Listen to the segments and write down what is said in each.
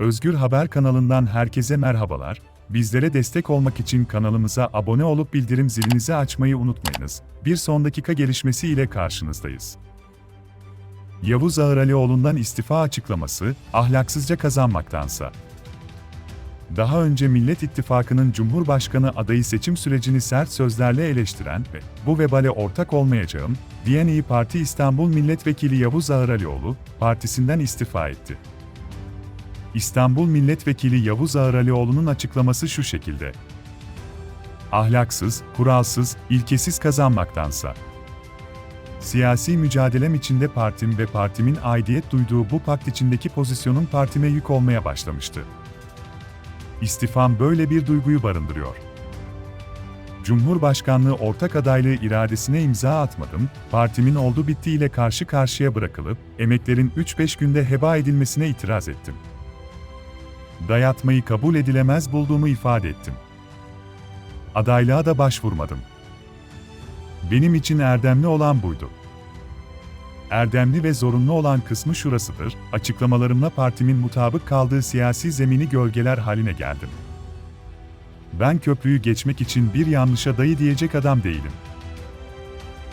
Özgür Haber kanalından herkese merhabalar. Bizlere destek olmak için kanalımıza abone olup bildirim zilinizi açmayı unutmayınız. Bir son dakika gelişmesi ile karşınızdayız. Yavuz Ağıralioğlu'ndan istifa açıklaması, ahlaksızca kazanmaktansa. Daha önce Millet İttifakı'nın Cumhurbaşkanı adayı seçim sürecini sert sözlerle eleştiren ve bu vebale ortak olmayacağım diyen İyi Parti İstanbul Milletvekili Yavuz Ağıralioğlu, partisinden istifa etti. İstanbul Milletvekili Yavuz Ağıralioğlu'nun açıklaması şu şekilde. Ahlaksız, kuralsız, ilkesiz kazanmaktansa. Siyasi mücadelem içinde partim ve partimin aidiyet duyduğu bu pakt içindeki pozisyonun partime yük olmaya başlamıştı. İstifam böyle bir duyguyu barındırıyor. Cumhurbaşkanlığı ortak adaylığı iradesine imza atmadım, partimin oldu bittiğiyle karşı karşıya bırakılıp, emeklerin 3-5 günde heba edilmesine itiraz ettim. Dayatmayı kabul edilemez bulduğumu ifade ettim. Adaylığa da başvurmadım. Benim için erdemli olan buydu. Erdemli ve zorunlu olan kısmı şurasıdır, açıklamalarımla partimin mutabık kaldığı siyasi zemini gölgeler haline geldim. Ben köprüyü geçmek için bir yanlışa dayı diyecek adam değilim.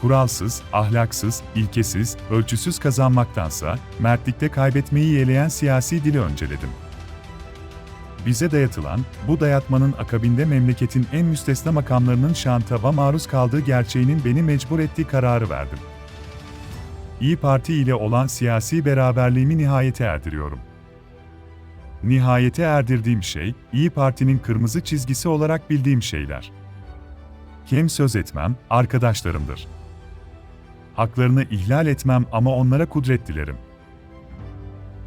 Kuralsız, ahlaksız, ilkesiz, ölçüsüz kazanmaktansa, mertlikte kaybetmeyi yeğleyen siyasi dili önceledim. Bize dayatılan, bu dayatmanın akabinde memleketin en müstesna makamlarının şantava maruz kaldığı gerçeğinin beni mecbur ettiği kararı verdim. İyi Parti ile olan siyasi beraberliğimi nihayete erdiriyorum. Nihayete erdirdiğim şey, İyi Parti'nin kırmızı çizgisi olarak bildiğim şeyler. Hem söz etmem, arkadaşlarımdır. Haklarını ihlal etmem ama onlara kudret dilerim.